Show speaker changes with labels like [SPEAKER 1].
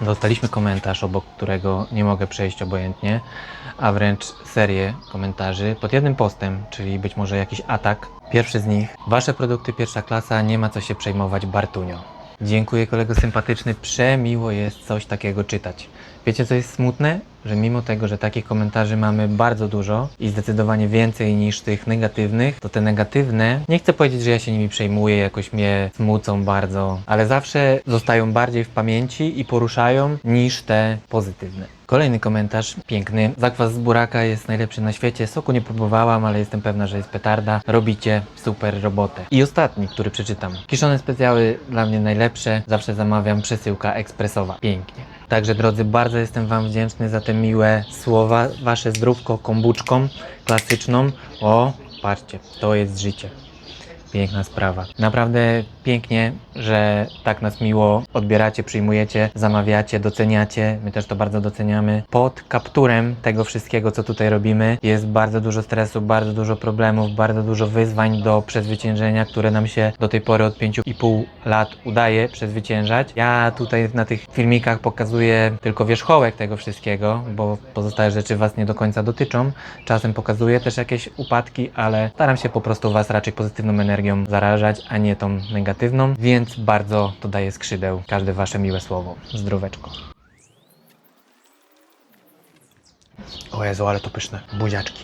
[SPEAKER 1] Dostaliśmy komentarz, obok którego nie mogę przejść obojętnie, a wręcz serię komentarzy pod jednym postem, czyli być może jakiś atak. Pierwszy z nich. Wasze produkty pierwsza klasa, nie ma co się przejmować, Bartunio. Dziękuję kolego sympatyczny, przemiło jest coś takiego czytać. Wiecie co jest smutne? Że mimo tego, że takich komentarzy mamy bardzo dużo i zdecydowanie więcej niż tych negatywnych, to te negatywne, nie chcę powiedzieć, że ja się nimi przejmuję, jakoś mnie smucą bardzo, ale zawsze zostają bardziej w pamięci i poruszają niż te pozytywne. Kolejny komentarz, piękny. Zakwas z buraka jest najlepszy na świecie. Soku nie próbowałam, ale jestem pewna, że jest petarda. Robicie super robotę. I ostatni, który przeczytam. Kiszone specjały dla mnie najlepsze. Zawsze zamawiam przesyłka ekspresowa. Pięknie. Także drodzy, bardzo jestem Wam wdzięczny za te miłe słowa. Wasze zdrówko kombuczką klasyczną. O, patrzcie, to jest życie. Piękna sprawa. Naprawdę pięknie, że tak nas miło odbieracie, przyjmujecie, zamawiacie, doceniacie. My też to bardzo doceniamy. Pod kapturem tego wszystkiego, co tutaj robimy, jest bardzo dużo stresu, bardzo dużo problemów, bardzo dużo wyzwań do przezwyciężenia, które nam się do tej pory od 5,5 lat udaje przezwyciężać. Ja tutaj na tych filmikach pokazuję tylko wierzchołek tego wszystkiego, bo pozostałe rzeczy Was nie do końca dotyczą. Czasem pokazuję też jakieś upadki, ale staram się po prostu Was raczej pozytywną energią zarażać, a nie tą negatywną, więc bardzo to daje skrzydeł każde Wasze miłe słowo. Zdróweczko. O Jezu, ale to pyszne. Buziaczki.